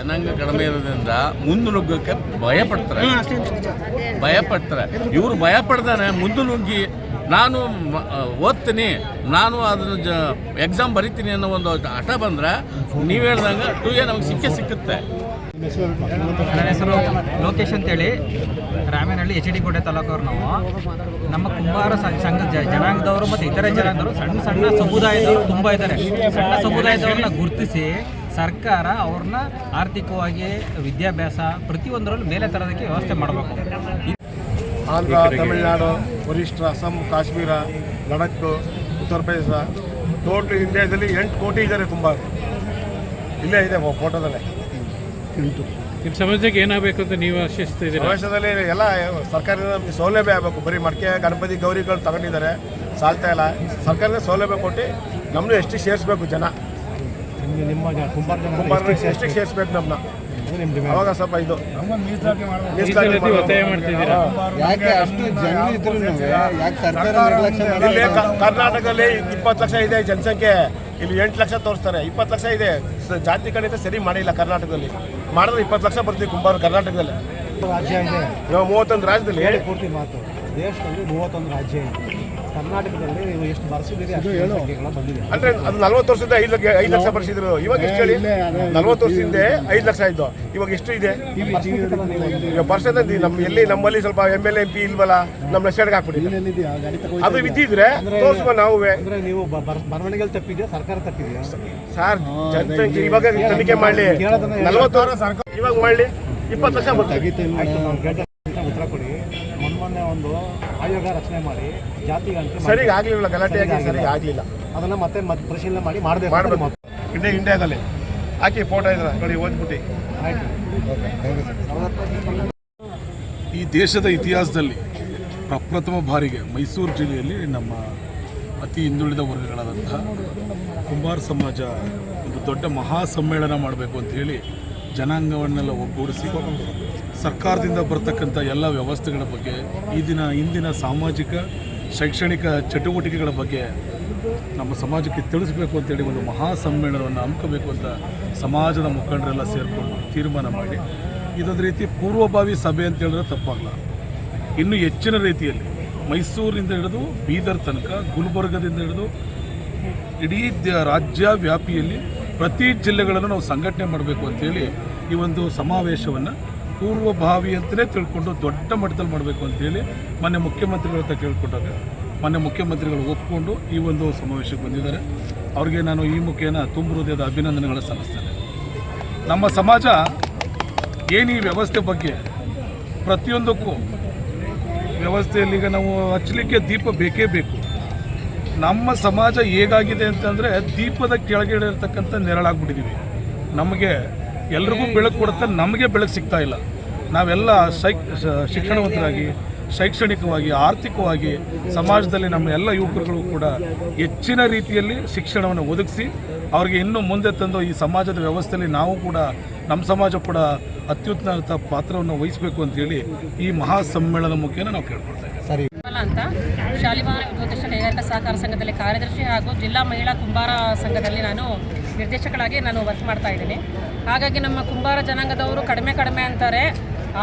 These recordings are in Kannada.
ಜನಾಂಗ ಕಡಿಮೆ ಇರೋದ್ರಿಂದ ಮುಂದೆ ನುಗ್ಗಕ್ಕೆ ಭಯ ಪಡ್ತಾರೆ ಭಯ ಪಡ್ತಾರೆ ಇವರು ಭಯ ಪಡ್ದಾನೆ ಮುಂದೆ ನುಗ್ಗಿ ನಾನು ಓದ್ತೀನಿ ನಾನು ಅದನ್ನು ಜ ಎಕ್ಸಾಮ್ ಬರಿತೀನಿ ಅನ್ನೋ ಒಂದು ಹಠ ಬಂದರೆ ನೀವು ಹೇಳ್ದಂಗೆ ಟೂ ಎ ನಮಗೆ ಸಿಕ್ಕೇ ಸಿಕ್ಕುತ್ತೆ. ನನ್ನ ಹೆಸರು ಲೋಕೇಶ್ ಅಂತೇಳಿ. ರಾಮೇನಹಳ್ಳಿ ಎಚ್ ಡಿ ಕೋಟೆ ತಾಲೂಕವ್ರು ನಾವು. ನಮ್ಮ ಕುಂಬಾರ ಸಂಘ ಜನಾಂಗದವರು ಮತ್ತು ಇತರೆ ಜನಾಂಗದವರು ಸಣ್ಣ ಸಣ್ಣ ಸಮುದಾಯದವರು ತುಂಬ ಇದ್ದಾರೆ. ಸಣ್ಣ ಸಮುದಾಯದವ್ರನ್ನ ಗುರುತಿಸಿ ಸರ್ಕಾರ ಅವ್ರನ್ನ ಆರ್ಥಿಕವಾಗಿ ವಿದ್ಯಾಭ್ಯಾಸ ಪ್ರತಿಯೊಂದರಲ್ಲೂ ಮೇಲೆ ತರೋದಕ್ಕೆ ವ್ಯವಸ್ಥೆ ಮಾಡಬೇಕು. ಆಂಧ್ರ ತಮಿಳುನಾಡು ಒರಿಷ್ಠ ಅಸ್ಸಾಂ ಕಾಶ್ಮೀರ ಲಡಕ್ ಉತ್ತರ ಪ್ರದೇಶ. ಟೋಟಲ್ ಇಂಡಿಯಾದಲ್ಲಿ ಎಂಟು ಕೋಟಿ ಇದ್ದಾರೆ ತುಂಬ. ಇಲ್ಲೇ ಇದೆ ಫೋಟೋದಲ್ಲೇ ನಿಮ್ಮ ಸಮಾಜಕ್ಕೆ ಏನಾಗಬೇಕು ಅಂತ ನೀವು ಆಶಿಸ್ತಿದ್ದೀರಾ? ಭವಿಷ್ಯದಲ್ಲಿ ಎಲ್ಲ ಸರ್ಕಾರದಿಂದ ನಮಗೆ ಸೌಲಭ್ಯ ಆಗಬೇಕು. ಬರೀ ಮಡಿಕೆ ಗಣಪತಿ ಗೌರಿಗಳು ತಗೊಂಡಿದ್ದಾರೆ. ಸಾಲ್ತಾ ಇಲ್ಲ. ಸರ್ಕಾರದ ಸೌಲಭ್ಯ ಕೊಟ್ಟು ನಮ್ಮನ್ನು ಎಷ್ಟು ಸೇರಿಸ್ಬೇಕು ಜನ. ಕುಂಬಾರ ಎಷ್ಟಕ್ಕೆ ಸೇರಿಸ್ಬೇಕು? ನಮ್ಮನ್ನ ಅವಾಗ ಸ್ವಲ್ಪ ಇದು. ಮೀಸಲಾತಿ ಒತ್ತಾಯ ಮಾಡ್ತಿದ್ದೀರಾ? ಯಾಕೆ ಅಷ್ಟು ಜನ ಇದ್ರು ಯಾಕೆ ಸರ್ಕಾರ ನಿರ್ಲಕ್ಷ್ಯ ಇಲ್ಲಿ ಕರ್ನಾಟಕದಲ್ಲಿ ಇಪ್ಪತ್ತು ಲಕ್ಷ ಇದೆ ಜನಸಂಖ್ಯೆ. ಇಲ್ಲಿ ಎಂಟು ಲಕ್ಷ ತೋರಿಸ್ತಾರೆ. ಇಪ್ಪತ್ತು ಲಕ್ಷ ಇದೆ. ಜಾತಿ ಕಡೆ ಸರಿ ಮಾಡಿಲ್ಲ ಕರ್ನಾಟಕದಲ್ಲಿ. ಮಾಡಿದ್ರೆ ಇಪ್ಪತ್ತು ಲಕ್ಷ ಬರ್ತೀವಿ ಕುಂಬಾರ ಕರ್ನಾಟಕದಲ್ಲಿ. ರಾಜ್ಯ ಇದೆ ಇವಾಗ ಮೂವತ್ತೊಂದು ರಾಜ್ಯದಲ್ಲಿ ಹೇಳಿ ಪೂರ್ತಿ ಮಾತು. ದೇಶದಲ್ಲಿ ಮೂವತ್ತೊಂದು ರಾಜ್ಯ ಇದೆ. ಕರ್ನಾಟಕದಲ್ಲಿ ನೀವು ಎಷ್ಟು ಬರ್ಸಿದ್ದೀರಿ ಅಷ್ಟು ಸಂಖ್ಯೆಗಳು ಬಂದಿದೆ. ಅಂದ್ರೆ ಅದು ನಲ್ವತ್ತು ವರ್ಷದಿಂದ ಐದು ಲಕ್ಷ ಐದು ಲಕ್ಷ ಬರ್ಸಿದ್ರು. ಇವಾಗ ಎಷ್ಟು ಹೇಳಿ? ನಲ್ವತ್ತು ವರ್ಷದಿಂದ ಐದು ಲಕ್ಷ ಆಯ್ತು. ಇವಾಗ ಎಷ್ಟು ಇದೆ? ಈಗ ಬರ್ಸದ ನಮ್ಮ ಎಲ್ಲಿ ನಮ್ಮಲ್ಲಿ ಸ್ವಲ್ಪ ಎಂ ಎಲ್ ಎಂ ಪಿ ಇಲ್ವಲ್ಲ ನಮ್ಮ ಹೆಸರಿಗೆ ತಗೊಂಡು ಅದು ಬಿದ್ದಿದ್ರೆ ತೋರಿಸ್ಬೋ ನಾವು ಅಂದ್ರೆ ನೀವು ಬ- ಬರ್- ಬರವಣಿಗೆಯಲ್ಲಿ ತಪ್ಪಿದೆಯಾ? ಸರ್ಕಾರ ತಪ್ಪಿದೆಯಾ? ಸರ್ ಜನಸಂಖ್ಯೆ ಇವಾಗ ತನಿಖೆ ಮಾಡಲಿ. ನಲ್ವತ್ತು ಇವಾಗ ಮಾಡಲಿ. ಇಪ್ಪತ್ತು ಲಕ್ಷ ಅಂತ ಉತ್ತರ ಕೊಡಿ. ಒಂದು ಆಯೋಗ ರಚನೆ ಮಾಡಿ ಜಾತಿ ಸರಿ ಸರಿಗೆ ಆಗ್ಲಿಲ್ಲ ಗಲಾಟೆ ಆಗಿ ಸರಿ ಆಗ್ಲಿಲ್ಲ. ಅದನ್ನ ಮತ್ತೆ ಮತ್ತೆ ಪರಿಶೀಲನೆ ಮಾಡಿ ಮಾಡಬೇಕು ಮಾಡಬೇಕು. ಇಂಡಿಯಾ ಇಂಡಿಯಾದಲ್ಲಿ. ಹಾಕಿ ಫೋಟೋ ಇದ್ರ ನೋಡಿ ಓದ್ಬಿಟ್ಟು. ಈ ದೇಶದ ಇತಿಹಾಸದಲ್ಲಿ ಪ್ರಪ್ರಥಮ ಬಾರಿಗೆ ಮೈಸೂರು ಜಿಲ್ಲೆಯಲ್ಲಿ ನಮ್ಮ ಅತಿ ಹಿಂದುಳಿದ ವರ್ಗಗಳಾದಂತಹ ಕುಂಬಾರ ಸಮಾಜ ಒಂದು ದೊಡ್ಡ ಮಹಾ ಸಮ್ಮೇಳನ ಮಾಡಬೇಕು ಅಂತ ಹೇಳಿ ಜನಾಂಗವನ್ನೆಲ್ಲ ಒಗ್ಗೂಡಿಸಿ ಸರ್ಕಾರದಿಂದ ಬರ್ತಕ್ಕಂಥ ಎಲ್ಲ ವ್ಯವಸ್ಥೆಗಳ ಬಗ್ಗೆ, ಈ ದಿನ ಇಂದಿನ ಸಾಮಾಜಿಕ, ಶೈಕ್ಷಣಿಕ ಚಟುವಟಿಕೆಗಳ ಬಗ್ಗೆ ನಮ್ಮ ಸಮಾಜಕ್ಕೆ ತಿಳಿಸಬೇಕು ಅಂತೇಳಿ ಒಂದು ಮಹಾ ಸಮ್ಮೇಳನವನ್ನು ಹಮ್ಮಿಕೋಬೇಕು ಅಂತ ಸಮಾಜದ ಮುಖಂಡರೆಲ್ಲ ಸೇರಿಕೊಂಡು ತೀರ್ಮಾನ ಮಾಡಿ. ಇದೊಂದು ರೀತಿ ಪೂರ್ವಭಾವಿ ಸಭೆ ಅಂತ ಹೇಳಿದ್ರೆ ತಪ್ಪಾಗಲ್ಲ ಇನ್ನು ಹೆಚ್ಚಿನ ರೀತಿಯಲ್ಲಿ ಮೈಸೂರಿನಿಂದ ಹಿಡಿದು ಬೀದರ್ ತನಕ, ಗುಲ್ಬರ್ಗದಿಂದ ಹಿಡಿದು ಇಡೀ ರಾಜ್ಯ ವ್ಯಾಪಿಯಲ್ಲಿ ಪ್ರತಿ ಜಿಲ್ಲೆಗಳನ್ನು ನಾವು ಸಂಘಟನೆ ಮಾಡಬೇಕು ಅಂತೇಳಿ ಈ ಒಂದು ಸಮಾವೇಶವನ್ನು ಪೂರ್ವಭಾವಿ ಅಂತಲೇ ತಿಳ್ಕೊಂಡು ದೊಡ್ಡ ಮಟ್ಟದಲ್ಲಿ ಮಾಡಬೇಕು ಅಂತೇಳಿ ಮೊನ್ನೆ ಮುಖ್ಯಮಂತ್ರಿಗಳ ಹತ್ರ ಕೇಳ್ಕೊಂಡಾಗ ಮೊನ್ನೆ ಮುಖ್ಯಮಂತ್ರಿಗಳು ಒಪ್ಪಿಕೊಂಡು ಈ ಒಂದು ಸಮಾವೇಶಕ್ಕೆ ಬಂದಿದ್ದಾರೆ. ಅವ್ರಿಗೆ ನಾನು ಈ ಮುಖೇನ ತುಂಬ ಹೃದಯದ ಅಭಿನಂದನೆಗಳನ್ನು ಸಲ್ಲಿಸ್ತೇನೆ. ನಮ್ಮ ಸಮಾಜ ಏನು ಈ ವ್ಯವಸ್ಥೆ ಬಗ್ಗೆ ಪ್ರತಿಯೊಂದಕ್ಕೂ ವ್ಯವಸ್ಥೆಯಲ್ಲಿ ಈಗ ನಾವು ಹಚ್ಚಲಿಕ್ಕೆ ದೀಪ ಬೇಕೇ ಬೇಕು. ನಮ್ಮ ಸಮಾಜ ಹೇಗಾಗಿದೆ ಅಂತಂದರೆ ದೀಪದ ಕೆಳಗಡೆ ಇರತಕ್ಕಂಥ ನೆರಳಾಗ್ಬಿಟ್ಟಿದ್ದೀವಿ ನಮಗೆ ಎಲ್ರಿಗೂ ಬೆಳಕು ಕೊಡುತ್ತೆ ನಮಗೆ ಬೆಳಕು ಸಿಗ್ತಾ ಇಲ್ಲ. ನಾವೆಲ್ಲ ಶೈ ಶಿಕ್ಷಣವಂತರಾಗಿ ಶೈಕ್ಷಣಿಕವಾಗಿ ಆರ್ಥಿಕವಾಗಿ ಸಮಾಜದಲ್ಲಿ ನಮ್ಮ ಎಲ್ಲ ಯುವಕರುಗಳು ಕೂಡ ಹೆಚ್ಚಿನ ರೀತಿಯಲ್ಲಿ ಶಿಕ್ಷಣವನ್ನು ಒದಗಿಸಿ ಅವ್ರಿಗೆ ಇನ್ನೂ ಮುಂದೆ ತಂದು ಈ ಸಮಾಜದ ವ್ಯವಸ್ಥೆಯಲ್ಲಿ ನಾವು ಕೂಡ ನಮ್ಮ ಸಮಾಜ ಕೂಡ ಅತ್ಯುನ್ನತ ಪಾತ್ರವನ್ನು ವಹಿಸಬೇಕು ಅಂತೇಳಿ ಈ ಮಹಾ ಸಮ್ಮೇಳನ ಮುಖೇನ ನಾವು ಕೇಳ್ಕೊಳ್ತಾ ಇದ್ದೀವಿ. ಸರಿ. ಅಂತ ಶಾಲಿಮಾರ ಸಹಕಾರ ಸಂಘದಲ್ಲಿ ಕಾರ್ಯದರ್ಶಿ ಹಾಗೂ ಜಿಲ್ಲಾ ಮಹಿಳಾ ಕುಂಬಾರ ಸಂಘದಲ್ಲಿ ನಾನು ನಿರ್ದೇಶಕಳಾಗಿ ನಾನು ವರ್ಕ್ ಮಾಡ್ತಾ ಇದ್ದೀನಿ. ಹಾಗಾಗಿ ನಮ್ಮ ಕುಂಬಾರ ಜನಾಂಗದವರು ಕಡಿಮೆ ಕಡಿಮೆ ಅಂತಾರೆ.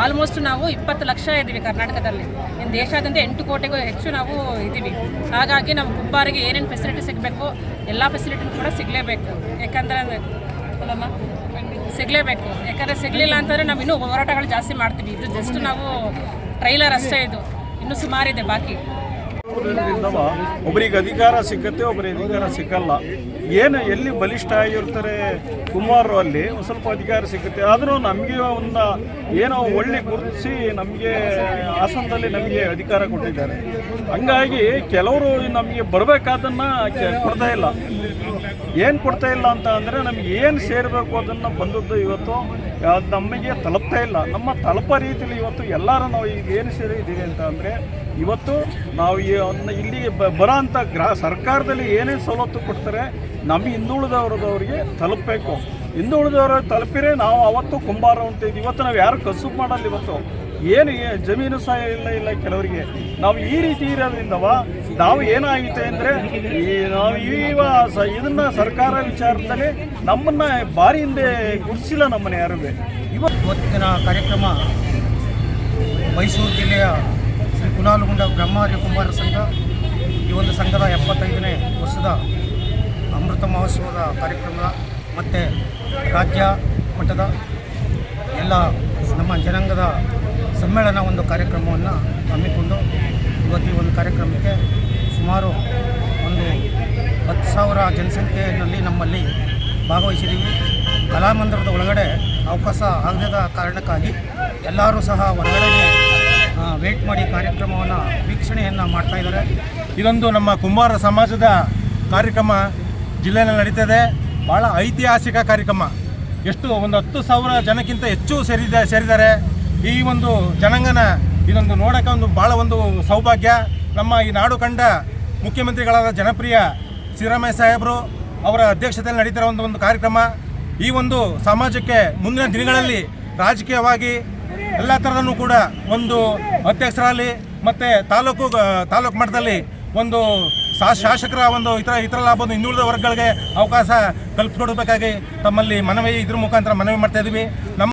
ಆಲ್ಮೋಸ್ಟ್ ನಾವು ಇಪ್ಪತ್ತು ಲಕ್ಷ ಇದ್ದೀವಿ ಕರ್ನಾಟಕದಲ್ಲಿ. ಇನ್ನು ದೇಶಾದ್ಯಂತ ಎಂಟು ಕೋಟಿಗೂ ಹೆಚ್ಚು ನಾವು ಇದ್ದೀವಿ. ಹಾಗಾಗಿ ನಮ್ಮ ಕುಂಬಾರಿಗೆ ಏನೇನು ಫೆಸಿಲಿಟಿ ಸಿಗಬೇಕು, ಎಲ್ಲ ಫೆಸಿಲಿಟಿನೂ ಕೂಡ ಸಿಗಲೇಬೇಕು. ಯಾಕಂದರೆ ಸಿಗಲೇಬೇಕು. ಯಾಕಂದರೆ ಸಿಗಲಿಲ್ಲ ಅಂತಂದರೆ ನಾವು ಇನ್ನೂ ಹೋರಾಟಗಳು ಜಾಸ್ತಿ ಮಾಡ್ತೀವಿ. ಇದು ಜಸ್ಟ್ ನಾವು ಟ್ರೈಲರ್ ಅಷ್ಟೇ ಇದು. ಇನ್ನೂ ಸುಮಾರಿದೆ ಬಾಕಿ. ಒಬ್ಬರಿಗೆ ಅಧಿಕಾರ ಸಿಕ್ಕತ್ತೆ ಒಬ್ಬರಿಗೆ ಅಧಿಕಾರ ಸಿಕ್ಕಲ್ಲ. ಏನು ಎಲ್ಲಿ ಬಲಿಷ್ಠ ಆಗಿರ್ತಾರೆ ಕುಮಾರರು ಅಲ್ಲಿ? ಸ್ವಲ್ಪ ಅಧಿಕಾರ ಸಿಗುತ್ತೆ ಆದರೂ ನಮಗೆ ಒಂದು ಏನೋ ಒಳ್ಳೆ ಗುರುತಿಸಿ ನಮಗೆ ಹಾಸನದಲ್ಲಿ ನಮಗೆ ಅಧಿಕಾರ ಕೊಟ್ಟಿದ್ದಾರೆ. ಹಂಗಾಗಿ ಕೆಲವರು ನಮಗೆ ಬರಬೇಕಾದನ್ನು ಕೊಡ್ತಾ ಇಲ್ಲ. ಏನು ಕೊಡ್ತಾ ಇಲ್ಲ ಅಂತ ಅಂದರೆ ನಮಗೆ ಏನು ಸೇರಬೇಕು ಅದನ್ನು ಬಂದದ್ದು ಇವತ್ತು ನಮಗೆ ತಲುಪ್ತಾ ಇಲ್ಲ. ನಮ್ಮ ತಲುಪ ರೀತಿಯಲ್ಲಿ ಇವತ್ತು ಎಲ್ಲರೂ ನಾವು ಈಗ ಏನು ಸೇರಿದ್ದೀವಿ ಅಂತ ಅಂದರೆ ಇವತ್ತು ನಾವು ಬ ಬರೋ ಅಂಥ ಗ್ರಾ ಸರ್ಕಾರದಲ್ಲಿ ಏನೇನು ಸವಲತ್ತು ಕೊಡ್ತಾರೆ, ನಮ್ಮ ಹಿಂದುಳಿದವ್ರದವ್ರಿಗೆ ತಲುಪಬೇಕು. ಹಿಂದುಳಿದವ್ರ ತಲುಪಿರೇ ನಾವು ಅವತ್ತು ಕುಂಬಾರ ಅಂತಿದ್ವಿ ಇವತ್ತು ನಾವು ಯಾರು ಕಸು ಮಾಡಲ್ಲ ಇವತ್ತು. ಏನು ಜಮೀನು ಸಹ ಇಲ್ಲ ಇಲ್ಲ ಕೆಲವರಿಗೆ. ನಾವು ಈ ರೀತಿ ಇರೋದ್ರಿಂದವ ನಾವು ಏನಾಗಿದೆ ಅಂದರೆ ಈ ನಾವು ಈವ ಸ ಇದನ್ನು ಸರ್ಕಾರ ವಿಚಾರದಲ್ಲಿ ನಮ್ಮನ್ನು ಭಾರಿ ಹಿಂದೆ ಗುರ್ಸಿಲ್ಲ ನಮ್ಮನ್ನು ಯಾರು. ಇವತ್ತು ಇವತ್ತಿನ ಕಾರ್ಯಕ್ರಮ ಮೈಸೂರು ಜಿಲ್ಲೆಯ ಕುಲಾಲಗುಂಡ ಬ್ರಹ್ಮಾರ್ಯ ಕುಮಾರ ಸಂಘ ಈ ಒಂದು ಸಂಘದ ಎಪ್ಪತ್ತೈದನೇ ವರ್ಷದ ಅಮೃತ ಮಹೋತ್ಸವದ ಕಾರ್ಯಕ್ರಮ ಮತ್ತು ರಾಜ್ಯ ಮಟ್ಟದ ಎಲ್ಲ ನಮ್ಮ ಜನಾಂಗದ ಸಮ್ಮೇಳನ ಒಂದು ಕಾರ್ಯಕ್ರಮವನ್ನು ಹಮ್ಮಿಕೊಂಡು ಇವತ್ತು ಈ ಒಂದು ಕಾರ್ಯಕ್ರಮಕ್ಕೆ ಸುಮಾರು ಒಂದು ಹತ್ತು ಸಾವಿರ ಜನಸಂಖ್ಯೆಯಲ್ಲಿ ನಮ್ಮಲ್ಲಿ ಭಾಗವಹಿಸಿದ್ದೀವಿ. ಕಲಾಮಂದಿರದ ಒಳಗಡೆ ಅವಕಾಶ ಆಗದ ಕಾರಣಕ್ಕಾಗಿ ಎಲ್ಲರೂ ಸಹ ಹೊರಗಡೆ ವೇಟ್ ಮಾಡಿ ಕಾರ್ಯಕ್ರಮವನ್ನು ವೀಕ್ಷಣೆಯನ್ನು ಮಾಡ್ತಾ ಇದ್ದಾರೆ. ಇದೊಂದು ನಮ್ಮ ಕುಂಬಾರ ಸಮಾಜದ ಕಾರ್ಯಕ್ರಮ. ಜಿಲ್ಲೆಯಲ್ಲಿ ನಡೀತದೆ. ಭಾಳ ಐತಿಹಾಸಿಕ ಕಾರ್ಯಕ್ರಮ. ಎಷ್ಟು ಒಂದು ಹತ್ತು ಸಾವಿರ ಜನಕ್ಕಿಂತ ಹೆಚ್ಚು ಸೇರಿದ ಸೇರಿದ್ದಾರೆ. ಈ ಒಂದು ಜನಾಂಗನ ಇದೊಂದು ನೋಡೋಕೆ ಒಂದು ಭಾಳ ಒಂದು ಸೌಭಾಗ್ಯ. ನಮ್ಮ ಈ ನಾಡು ಕಂಡ ಮುಖ್ಯಮಂತ್ರಿಗಳಾದ ಜನಪ್ರಿಯ ಸಿದ್ದರಾಮಯ್ಯ ಸಾಹೇಬರು ಅವರ ಅಧ್ಯಕ್ಷತೆಯಲ್ಲಿ ನಡೀತಿರೋ ಒಂದು ಒಂದು ಕಾರ್ಯಕ್ರಮ. ಈ ಒಂದು ಸಮಾಜಕ್ಕೆ ಮುಂದಿನ ದಿನಗಳಲ್ಲಿ ರಾಜಕೀಯವಾಗಿ ಎಲ್ಲ ಥರದಲ್ಲೂ ಕೂಡ ಒಂದು ಅಧ್ಯಕ್ಷರಲ್ಲಿ ಮತ್ತು ತಾಲೂಕು ತಾಲೂಕು ಮಟ್ಟದಲ್ಲಿ ಒಂದು ಸಾ, ಶಾಸಕರ ಒಂದು ಇತರ ಇತರ ಲಾಭ ಹಿಂದುಳಿದ ವರ್ಗಗಳಿಗೆ ಅವಕಾಶ ಕಲ್ಪಿಸ್ಕೊಡ್ಬೇಕಾಗಿ ತಮ್ಮಲ್ಲಿ ಮನವಿ ಇದ್ರ ಮುಖಾಂತರ ಮನವಿ ಮಾಡ್ತಾ ಇದ್ದೀವಿ ನಮ್ಮ